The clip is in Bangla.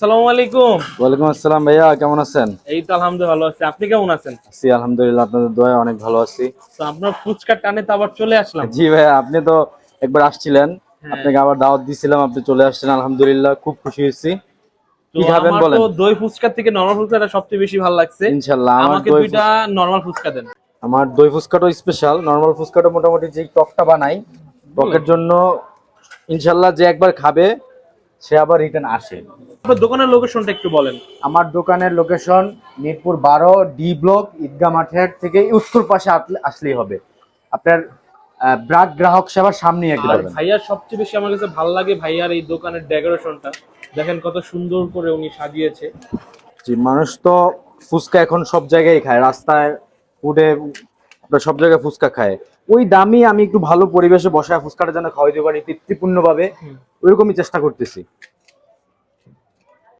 আসসালামু আলাইকুম। ওয়ালাইকুম আসসালাম ভাইয়া কেমন আছেন? এই তো আলহামদুলিল্লাহ ভালো আছি। আপনি কেমন আছেন? আছি আলহামদুলিল্লাহ আপনাদের অনেক ভালো আছি। তো আপনার ফুচকা টানে তো আবার চলে আসলাম। জি ভাইয়া আপনি তো একবার আসছিলেন। হ্যাঁ। আপনাকে আবার দাওয়াত দিছিলাম আপনি চলে আসছেন আলহামদুলিল্লাহ খুব খুশি হয়েছি। কি খাবেন বলেন তো দই ফুচকা থেকে নরমাল ফুচকাটা সবচেয়ে বেশি ভালো লাগছে। ইনশাল্লাহ আমার আমাকে দই দুইটা নরমাল ফুচকা দেন। আমার দই ফুচকাটাও স্পেশাল নর্মাল ফুচকাটা মোটামুটি যে টকটা বানাই টকের জন্য ইনশাল্লাহ যে একবার খাবে সে আবার রিটার্ন আসে। আপনার দোকানের লোকেশনটা একটু বলেন। আমার দোকানের লোকেশন মিরপুর বারো ডি ব্লক ঈদগাহ মাঠের থেকে উত্তর পাশে আসলেই হবে। আপনার ব্রাক গ্রাহক সেবার সামনে একবার ভাইয়ার সবচেয়ে বেশি আমার কাছে ভালো লাগে ভাইয়ার এই দোকানের ডেকোরেশনটা দেখেন কত সুন্দর করে উনি সাজিয়েছে। জি মানুষ তো ফুচকা এখন সব জায়গায় খায়। রাস্তায় উঠে সব জায়গায় ফুচকা খায়। ওই দামই আমি একটু ভালো পরিবেশে বসায় ফুচকাটা যেন খাওয়াইতে পারি তৃপ্তিপূর্ণ ভাবে। ওইরকমই চেষ্টা করতেছি।